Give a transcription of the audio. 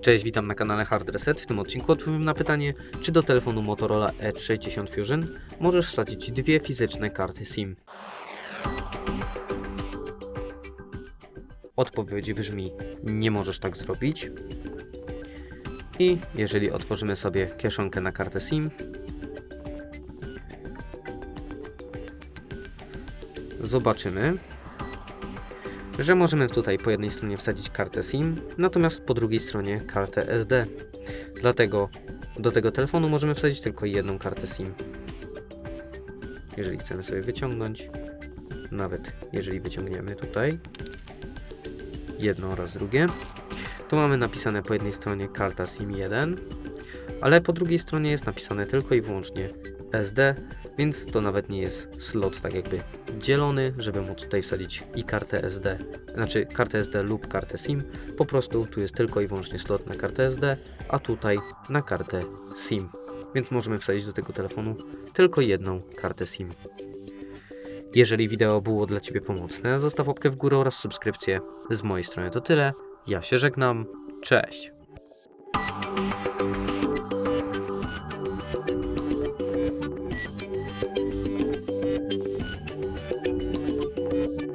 Cześć, witam na kanale Hard Reset. W tym odcinku odpowiem na pytanie, czy do telefonu Motorola E60 Fusion możesz wsadzić dwie fizyczne karty SIM. Odpowiedź brzmi, nie możesz tak zrobić. I jeżeli otworzymy sobie kieszonkę na kartę SIM, zobaczymy, że możemy tutaj po jednej stronie wsadzić kartę SIM, natomiast po drugiej stronie kartę SD. Dlatego do tego telefonu możemy wsadzić tylko jedną kartę SIM. Jeżeli chcemy sobie wyciągnąć, nawet jeżeli wyciągniemy tutaj jedno oraz drugie, to mamy napisane po jednej stronie karta SIM 1, ale po drugiej stronie jest napisane tylko i wyłącznie SD, więc to nawet nie jest slot tak jakby dzielony, żeby móc tutaj wsadzić i kartę SD, znaczy kartę SD lub kartę SIM. Po prostu tu jest tylko i wyłącznie slot na kartę SD, a tutaj na kartę SIM. Więc możemy wsadzić do tego telefonu tylko jedną kartę SIM. Jeżeli wideo było dla Ciebie pomocne, zostaw łapkę w górę oraz subskrypcję. Z mojej strony to tyle. Ja się żegnam. Cześć.